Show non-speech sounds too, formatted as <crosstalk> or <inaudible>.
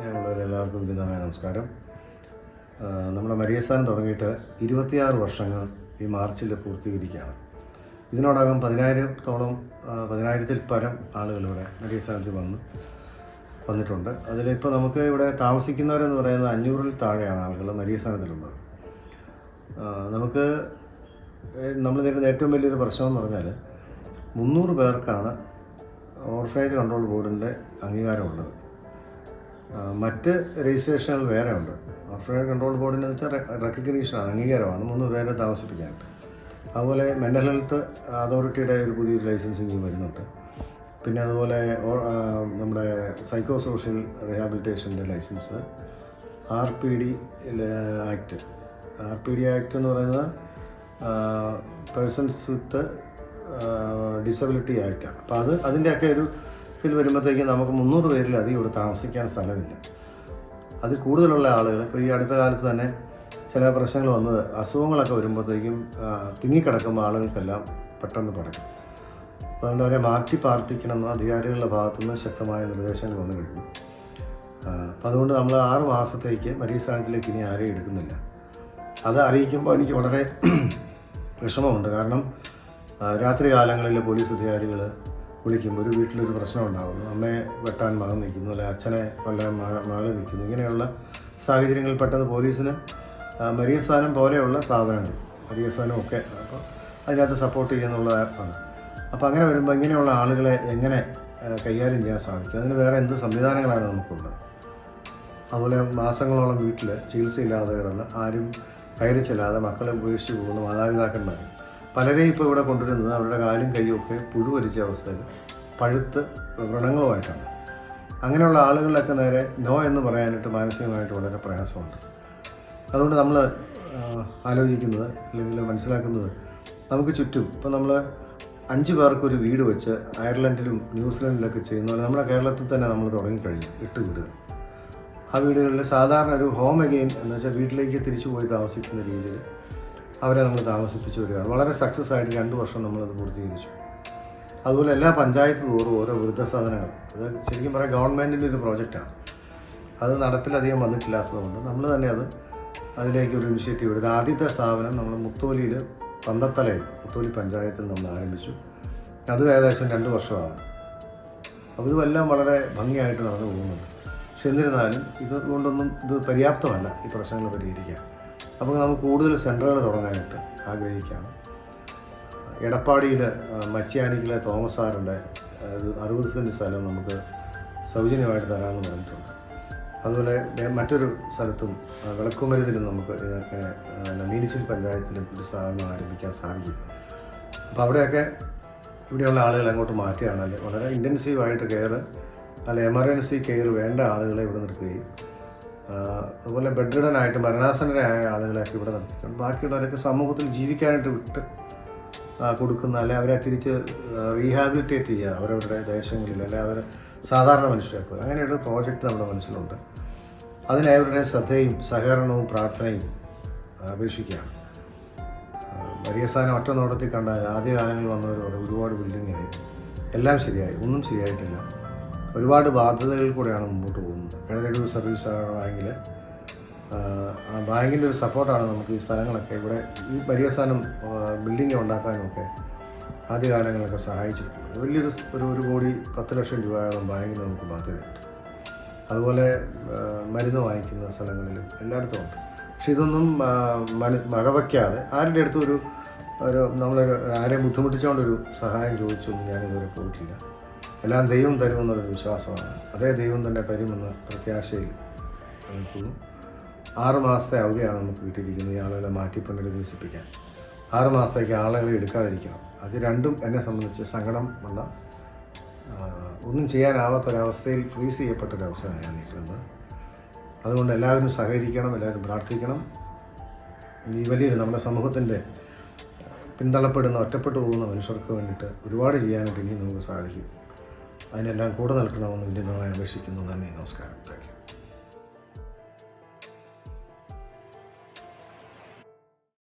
സ്നേഹമുള്ളവരെല്ലാവർക്കും വിരുദ്ധമായ നമസ്കാരം. നമ്മുടെ മരിയസ്ഥാനം തുടങ്ങിയിട്ട് ഇരുപത്തിയാറ് വർഷങ്ങൾ ഈ മാർച്ചിൽ പൂർത്തീകരിക്കുകയാണ്. ഇതിനോടകം പതിനായിരത്തോളം പതിനായിരത്തിൽ പരം ആളുകൾ ഇവിടെ മരിയസ്ഥാനത്ത് വന്ന് വന്നിട്ടുണ്ട്. അതിലിപ്പോൾ നമുക്ക് ഇവിടെ താമസിക്കുന്നവരെന്ന് പറയുന്നത് അഞ്ഞൂറിൽ താഴെയാണ് ആളുകൾ മരിയസ്ഥാനത്തിലുള്ളത് നമുക്ക് നമ്മൾ നേരിടുന്ന ഏറ്റവും വലിയൊരു പ്രശ്നമെന്ന് പറഞ്ഞാൽ മുന്നൂറ് പേർക്കാണ് ഓർഫനേജ് കൺട്രോൾ ബോർഡിന്റെ അംഗീകാരമുള്ളത്. മറ്റ് രജിസ്ട്രേഷനുകൾ വേറെ ഉണ്ട് ഓർഫനേജ് കൺട്രോൾ ബോർഡിന് വെച്ചാൽ റെക്കഗ്നീഷനാണ് അംഗീകാരമാണ്. മൂന്ന് പേരെ താമസിപ്പിക്കാനായിട്ട്. അതുപോലെ മെന്റൽ ഹെൽത്ത് അതോറിറ്റിയുടെ ഒരു പുതിയൊരു ലൈസൻസിങ് വരുന്നുണ്ട്. പിന്നെ അതുപോലെ നമ്മുടെ psycho social റീഹാബിലിറ്റേഷന്റെ licence R P D act R P D act എന്ന് പറയുന്നത് പേഴ്സൺസ് വിത്ത് ഡിസബിലിറ്റി ആക്റ്റാണ് അപ്പോൾ അത് അതിന്റെയൊക്കെ ഒരു ഇതിൽ വരുമ്പോഴത്തേക്ക് നമുക്ക് മുന്നൂറ് പേരിലധികം ഇവിടെ താമസിക്കാൻ സ്ഥലമില്ല. അതിൽ കൂടുതലുള്ള ആളുകൾ ഇപ്പോൾ ഈ അടുത്ത കാലത്ത് തന്നെ ചില പ്രശ്നങ്ങൾ വന്നത് അസുഖങ്ങളൊക്കെ വരുമ്പോഴത്തേക്കും തിങ്ങിക്കിടക്കുമ്പോൾ ആളുകൾക്കെല്ലാം പെട്ടെന്ന് പറയും അതുകൊണ്ട് അവരെ മാറ്റി പാർപ്പിക്കണമെന്ന് അധികാരികളുടെ ഭാഗത്തുനിന്ന് ശക്തമായ നിർദ്ദേശങ്ങൾ വന്നു കഴിഞ്ഞു. അപ്പം അതുകൊണ്ട് നമ്മൾ ആറ് മാസത്തേക്ക് മരീസ്ഥാനത്തിലേക്ക് ഇനി ആരെയും എടുക്കുന്നില്ല. അത് അറിയിക്കുമ്പോൾ എനിക്ക് വളരെ <clears throat> വിഷമമുണ്ട്. കാരണം രാത്രി കാലങ്ങളിൽ പോലീസ് അധികാരികൾ വിളിക്കുമ്പോൾ ഒരു വീട്ടിലൊരു പ്രശ്നം ഉണ്ടാകുന്നു അമ്മയെ വെട്ടാൻ മകൻ നിൽക്കുന്നു. അല്ലെ അച്ഛനെ കൊല്ലാൻ മക- മകൾ നിൽക്കുന്നു. ഇങ്ങനെയുള്ള സാഹചര്യങ്ങളിൽ പെട്ടെന്ന് പോലീസിന് മരിയസ്ഥാനം പോലെയുള്ള സ്ഥാപനങ്ങൾ മരിയസ്ഥാനം ഒക്കെ അപ്പോൾ അതിനകത്ത് സപ്പോർട്ട് ചെയ്യുന്നുള്ളതാണ് അപ്പോൾ അങ്ങനെ വരുമ്പോൾ ഇങ്ങനെയുള്ള ആളുകളെ എങ്ങനെ കൈകാര്യം ചെയ്യാൻ സാധിക്കും? അതിന് വേറെ എന്ത് സംവിധാനങ്ങളാണ് നമുക്കുള്ളത്? അതുപോലെ മാസങ്ങളോളം വീട്ടിൽ ചികിത്സയില്ലാതെ കിടന്ന് ആരും കയറി ചെല്ലാതെ മക്കളെ ഉപേക്ഷിച്ച് പോകുന്ന മാതാപിതാക്കന്മാർ പലരെയും ഇപ്പോൾ ഇവിടെ കൊണ്ടുവരുന്നത് അവരുടെ കാലും കൈയും ഒക്കെ പുഴുവരിച്ച അവസ്ഥയിൽ പഴുത്ത് വ്രണങ്ങളുമായിട്ടാണ്. അങ്ങനെയുള്ള ആളുകളിലൊക്കെ നേരെ നോ എന്ന് പറയാനായിട്ട് മാനസികമായിട്ട് വളരെ പ്രയാസമുണ്ട്. അതുകൊണ്ട് നമ്മൾ ആലോചിക്കുന്നത് അല്ലെങ്കിൽ മനസ്സിലാക്കുന്നത് നമുക്ക് ചുറ്റും ഇപ്പം നമ്മൾ അഞ്ച് പേർക്കൊരു വീട് വെച്ച് അയർലൻഡിലും ന്യൂസിലൻഡിലൊക്കെ ചെയ്യുന്ന പോലെ നമ്മുടെ കേരളത്തിൽ തന്നെ നമ്മൾ തുടങ്ങിക്കഴിഞ്ഞു എട്ട് വീടുകൾ. ആ വീടുകളിൽ സാധാരണ ഒരു ഹോം അഗെയിൻ എന്ന് വെച്ചാൽ വീട്ടിലേക്ക് തിരിച്ചു പോയി താമസിക്കുന്ന രീതിയിൽ അവരെ നമ്മൾ താമസിപ്പിച്ചു വരികയാണ്. വളരെ സക്സസ് ആയിട്ട് രണ്ട് വർഷം നമ്മളത് പൂർത്തീകരിച്ചു. അതുപോലെ എല്ലാ പഞ്ചായത്ത് തോറും ഓരോ വൃദ്ധസാധനങ്ങൾ അത് ശരിക്കും പറയാം ഗവൺമെന്റിന്റെ ഒരു പ്രോജക്റ്റാണ് അത് നടപ്പിലധികം വന്നിട്ടില്ലാത്തതുകൊണ്ട് നമ്മൾ തന്നെ അത് അതിലേക്ക് ഒരു ഇനിഷ്യേറ്റീവ് എടുത്ത് ആദ്യത്തെ സ്ഥാപനം നമ്മൾ മുത്തോലിയിൽ പന്തത്തലയിൽ മുത്തോലി പഞ്ചായത്തിൽ നമ്മൾ ആരംഭിച്ചു. അത് ഏകദേശം രണ്ട് വർഷമാണ്. അപ്പോൾ ഇതുമെല്ലാം വളരെ ഭംഗിയായിട്ട് നടന്നു പോകുന്നുണ്ട്. പക്ഷെ എന്നിരുന്നാലും ഇതുകൊണ്ടൊന്നും ഇത് പര്യാപ്തമല്ല ഈ പ്രശ്നങ്ങൾ പരിഹരിക്കാൻ. അപ്പോൾ നമുക്ക് കൂടുതൽ സെന്ററുകൾ തുടങ്ങാനായിട്ട് ആഗ്രഹിക്കുകയാണ്. എടപ്പാടിയിൽ മച്ചിയാനിക്കിലെ തോമസ് സാറിന്റെ അറുപത് സെന്റ് സ്ഥലം നമുക്ക് സൗജന്യമായിട്ട് തരാമെന്ന് പറഞ്ഞിട്ടുണ്ട്. അതുപോലെ മറ്റൊരു സ്ഥലത്തും വിളക്കുമരുതിലും നമുക്ക് ഇതൊക്കെ മീനിച്ചിൽ പഞ്ചായത്തിലും ഒരു സ്ഥാപനം ആരംഭിക്കാൻ സാധിക്കും. അപ്പോൾ അവിടെയൊക്കെ ഇവിടെയുള്ള ആളുകൾ അങ്ങോട്ട് മാറ്റുകയാണെങ്കിൽ വളരെ ഇന്റൻസീവായിട്ട് കെയർ അല്ല എമർജൻസി കെയർ വേണ്ട ആളുകളെ ഇവിടെ നിർത്തുകയും അതുപോലെ ബെഡ്രിഡനായിട്ട് മരണാസന്നരായ ആളുകളെയൊക്കെ ഇവിടെ നിർത്തിയിട്ടുണ്ട് ബാക്കിയുള്ളവരൊക്കെ സമൂഹത്തിൽ ജീവിക്കാനായിട്ട് വിട്ട് കൊടുക്കുന്ന അല്ലെ അവരെ തിരിച്ച് റീഹാബിലിറ്റേറ്റ് ചെയ്യുക അവരവരുടെ ദേശങ്ങളിൽ അല്ലെ അവർ സാധാരണ മനുഷ്യരെ പോലെ. അങ്ങനെയൊരു പ്രോജക്റ്റ് നമ്മുടെ മനസ്സിലുണ്ട്. അതിന് അവരുടെ ശ്രദ്ധയും സഹകരണവും പ്രാർത്ഥനയും അപേക്ഷിക്കുകയാണ്. മരിയസ്ഥാനം ഒറ്റ നോട്ടത്തിൽ കണ്ടാൽ ആദ്യകാലങ്ങളിൽ വന്നവർ ഒരുപാട് ബിൽഡിംഗ് ആയി. എല്ലാം ശരിയായി. ഒന്നും ശരിയായിട്ടില്ല. ഒരുപാട് ബാധ്യതകളിൽ കൂടെയാണ് മുമ്പോട്ട് പോകുന്നത്. ബാങ്കിൽ ആ ബാങ്കിന്റെ ഒരു സപ്പോർട്ടാണ് നമുക്ക് ഈ സ്ഥലങ്ങളൊക്കെ. ഇവിടെ ഈ പര്യവസാനം ബിൽഡിംഗ് ഉണ്ടാക്കാനൊക്കെ ആദ്യകാലങ്ങളിലൊക്കെ സഹായിച്ചിട്ടുണ്ട്. വലിയൊരു ഒരു ഒരു കോടി പത്ത് ലക്ഷം രൂപയോളം ബാങ്കിന് നമുക്ക് ബാധ്യതയുണ്ട്. അതുപോലെ മരുന്ന് വാങ്ങിക്കുന്ന സ്ഥലങ്ങളിലും എല്ലായിടത്തും ഉണ്ട്. പക്ഷെ ഇതൊന്നും മന വകവയ്ക്കാതെ ആരുടെ അടുത്തും ഒരു ഒരു നമ്മളൊരു ആരെയും ബുദ്ധിമുട്ടിച്ചുകൊണ്ടൊരു സഹായം ചോദിച്ചൊന്നും ഞാനിതുവരെ പോയിട്ടില്ല. എല്ലാം ദൈവം തരുമെന്നുള്ളൊരു വിശ്വാസമാണ്. അതേ ദൈവം തന്നെ തരുമെന്ന പ്രത്യാശയിൽ നിൽക്കുന്നു. ആറ് മാസത്തെ അവധിയാണ് നമുക്ക് കിട്ടിയിരിക്കുന്നത് ഈ ആളുകളെ മാറ്റി പുനരധിവസിപ്പിക്കാൻ ആറ് മാസത്തേക്ക് ആളുകളെ എടുക്കാതിരിക്കണം. അത് രണ്ടും എന്നെ സംബന്ധിച്ച് സങ്കടം ഉള്ള ഒന്നും ചെയ്യാനാവാത്തൊരവസ്ഥയിൽ ഫ്രീസ് ചെയ്യപ്പെട്ടൊരവസ്ഥയാണ് ഞാൻ നിൽക്കുന്നത്. അതുകൊണ്ട് എല്ലാവരും സഹകരിക്കണം എല്ലാവരും പ്രാർത്ഥിക്കണം. ഈ വലിയൊരു നമ്മുടെ സമൂഹത്തിന്റെ പിന്തള്ളപ്പെടുന്ന ഒറ്റപ്പെട്ടു പോകുന്ന മനുഷ്യർക്ക് വേണ്ടിയിട്ട് ഒരുപാട് ചെയ്യാനായിട്ട് ഇനിയും നമുക്ക് സാധിക്കും. അതിനെല്ലാം കൂടെ നിൽക്കണമെന്ന് വിനീതമായി അപേക്ഷിക്കുന്നു. നന്ദി നമസ്കാരം. താങ്ക്